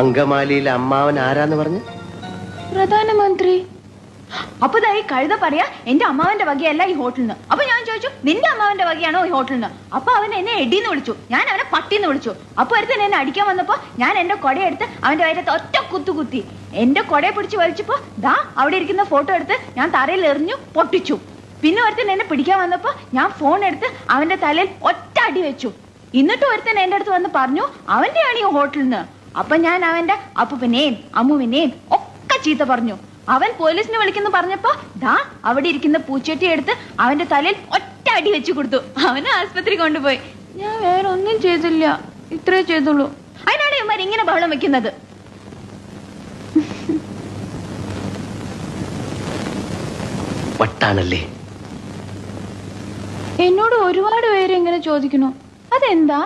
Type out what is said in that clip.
അങ്കമാലിയിലെ അമ്മാവൻ ആരാന്ന് പറഞ്ഞു? പ്രധാനമന്ത്രി. അപ്പൊ ഈ കഴുത പറയാ എന്റെ അമ്മാവന്റെ വകയല്ല ഈ ഹോട്ടലിന് അപ്പൊ ഞാൻ ചോദിച്ചു നിന്റെ അമ്മാവന്റെ വകയാണോ ഈ ഹോട്ടലിന് അപ്പൊ അവൻ എന്നെ എടിന്ന് വിളിച്ചു. ഞാൻ അവനെ പട്ടിന്ന് വിളിച്ചു. അപ്പൊ ഒരുത്തൻ എന്നെ അടിക്കാൻ വന്നപ്പോ ഞാൻ എന്റെ കൊടയെടുത്ത് അവന്റെ വയറ്റത്ത് ഒറ്റ കുത്തു കുത്തി. എന്റെ കൊടയെ പിടിച്ച് വലിച്ചപ്പോ ദാ അവിടെ ഇരിക്കുന്ന ഫോട്ടോ എടുത്ത് ഞാൻ തറയിൽ എറിഞ്ഞു പൊട്ടിച്ചു. പിന്നെ ഒരുത്തൻ എന്നെ പിടിക്കാൻ വന്നപ്പോ ഞാൻ ഫോൺ എടുത്ത് അവന്റെ തലയിൽ ഒറ്റ അടി വെച്ചു. എന്നിട്ട് ഒരുത്തൻ എന്റെ അടുത്ത് വന്ന് പറഞ്ഞു അവന്റെയാണ് ഈ ഹോട്ടലിൽ നിന്ന് അപ്പൊ ഞാൻ അവന്റെ അപ്പുവിനെയും അമ്മുവിനെയും ഒക്കെ ചീത്ത പറഞ്ഞു. അവൻ പോലീസിനെ വിളിക്കുന്നു പറഞ്ഞപ്പോ ദാ അവിടെ ഇരിക്കുന്ന പൂച്ചട്ടി എടുത്ത് അവന്റെ തലയിൽ ഒറ്റ അടി വെച്ചു കൊടുത്തു. അവനെ ആസ്പത്രി കൊണ്ടുപോയി. ഞാൻ വേറെ ഒന്നും ചെയ്തില്ല. ഇത്രേ ചെയ്തുള്ളൂ. അതിനാണ് ഇവന്മാർ ഇങ്ങനെ ബഹളം വെക്കുന്നത്. വട്ടാണല്ലേ? എന്നോട് ഒരുപാട് പേര് ഇങ്ങനെ ചോദിക്കണോ അതെന്താ?